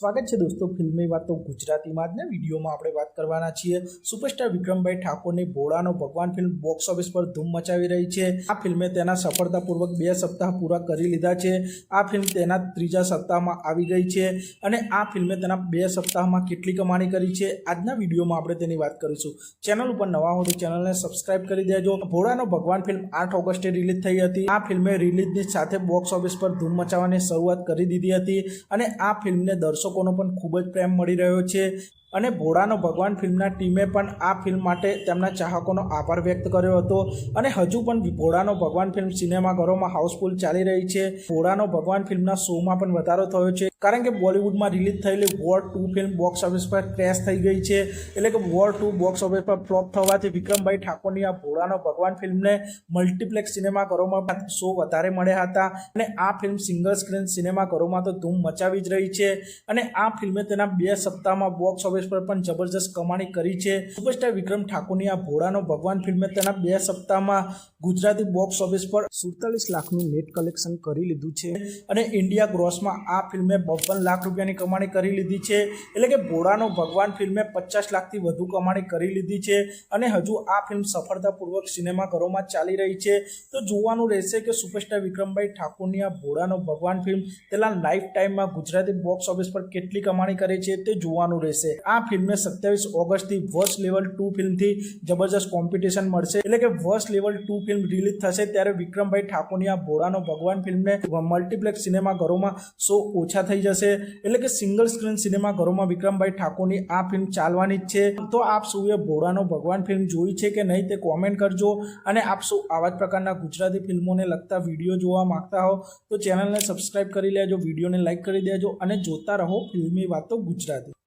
સ્વાગત છે દોસ્તો ફિલ્મી વાતો ગુજરાતીમાં આજના વિડીયોમાં આપણે વાત કરવાના છીએ. સુપરસ્ટાર વિક્રમભાઈ ઠાકોરની ભોળાનો ભગવાન ફિલ્મ બોક્સ ઓફિસ પર ધૂમ મચાવી રહી છે. આ ફિલ્મે તેના સફળતાપૂર્વક બે સપ્તાહ પૂરા કરી લીધા છે. આ ફિલ્મ તેના ત્રીજા સપ્તાહમાં આવી ગઈ છે અને આ ફિલ્મે તેના બે સપ્તાહમાં કેટલી કમાણી કરી છે આજના વિડીયોમાં આપણે તેની વાત કરીશું. ચેનલ ઉપર નવા હો તો ચેનલને સબસ્ક્રાઇબ કરી દેજો. ભોળાનો ભગવાન ફિલ્મ આઠ ઓગસ્ટે રિલીઝ થઈ હતી. આ ફિલ્મે રિલીઝની સાથે બોક્સ ઓફિસ પર ધૂમ મચાવવાની શરૂઆત કરી દીધી હતી અને આ ફિલ્મને દર્શકોનો પણ ખૂબ જ પ્રેમ મળી રહ્યો છે. અને ભોળાનો ભગવાન ફિલ્મના ટીમે પણ આ ફિલ્મ માટે તેમના ચાહકોનો આભાર વ્યક્ત કર્યો હતો. અને હજુ પણ ભોળાનો ભગવાન ફિલ્મ સિનેમાઘરોમાં હાઉસફુલ ચાલી રહી છે. ભોળાનો ભગવાન ફિલ્મના શોમાં પણ વધારો થયો છે. કારણ કે બોલિવૂડમાં રિલીઝ થયેલી War Two film box office પર ક્રેશ થઈ ગઈ છે. એટલે કે વોર ટુ બોક્સ ઓફિસ પર ફ્લોપ થવાથી વિક્રમભાઈ ઠાકોરની આ ભોળાનો ભગવાન ફિલ્મને મલ્ટીપ્લેક્સ સિનેમાઘરોમાં શો વધારે મળ્યા હતા. અને આ ફિલ્મ સિંગલ સ્ક્રીન સિનેમાઘરોમાં તો ધૂમ મચાવી જ રહી છે. અને આ ફિલ્મે તેના બે સપ્તાહમાં બોક્સ ઓફિસ પર પણ જબરજસ્ત કમાણી કરી છે. સુપરસ્ટાર વિક્રમ ઠાકોરની આ ભોળાનો ભગવાન ફિલ્મે તેના બે સપ્તાહમાં ગુજરાતી બોક્સ ઓફિસ પર સુડતાલીસ લાખનું નેટ કલેક્શન કરી લીધું છે અને ઇન્ડિયા ગ્રોસમાં આ ફિલ્મે બપ્પન લાખ રૂપિયાની કમાણી કરી લીધી છે. એટલે કે ભોળાનો ભગવાન ફિલ્મે પચાસ લાખથી વધુ કમાણી કરી લીધી છે અને હજુ આ ફિલ્મ સફળતાપૂર્વક સિનેમાઘરોમાં ચાલી રહી છે. તો જોવાનું રહેશે કે સુપરસ્ટાર વિક્રમભાઈ ઠાકોરની આ ભોળાનો ભગવાન ફિલ્મ તેના લાઈફ ટાઈમમાં ગુજરાતી બોક્સ ઓફિસ પર કેટલી કમાણી કરે છે તે જોવાનું રહેશે. આ ફિલ્મને સત્યાવીસ ઓગસ્ટથી વર્સ લેવલ ટુ ફિલ્મથી જબરજસ્ત કોમ્પિટિશન મળશે. એટલે કે વર્સ લેવલ ટુ ફિલ્મ રિલીઝ થશે ત્યારે વિક્રમભાઈ ઠાકોરની આ ભોળાનો ભગવાન ફિલ્મને મલ્ટીપ્લેક્સ સિનેમાઘરોમાં શો ઓછા થઈ જશે. એટલે કે સિંગલ સ્ક્રીન સિનેમાઘરોમાં વિક્રમભાઈ ઠાકોરની આ ફિલ્મ ચાલવાની જ છે. તો આપ સૌએ ભોળાનો ભગવાન ફિલ્મ જોઈ છે કે નહીં તે કોમેન્ટ કરજો અને આપ સૌ આવા જ પ્રકારના ગુજરાતી ફિલ્મોને લગતા વીડિયો જોવા માંગતા હો તો ચેનલને સબસ્ક્રાઈબ કરી લેજો, વિડીયોને લાઇક કરી દેજો અને જોતા રહો ફિલ્મી વાતો ગુજરાતી.